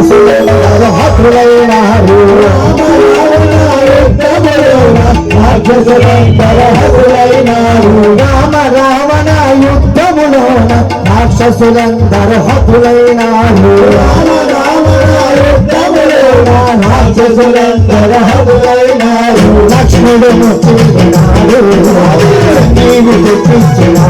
రాక్షసులందరహతులైనారు రామ రావణ యుద్ధములోన రాక్షసులందర హతులైనారు రామ రావణ యుద్ధములోన రాక్షసులందర హతులైనారు లక్ష్మణుడు నీవు తెప్పించినారు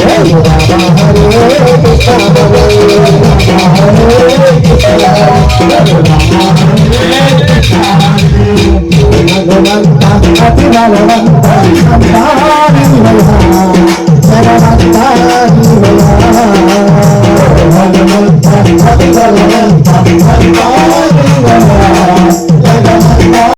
Hare Hare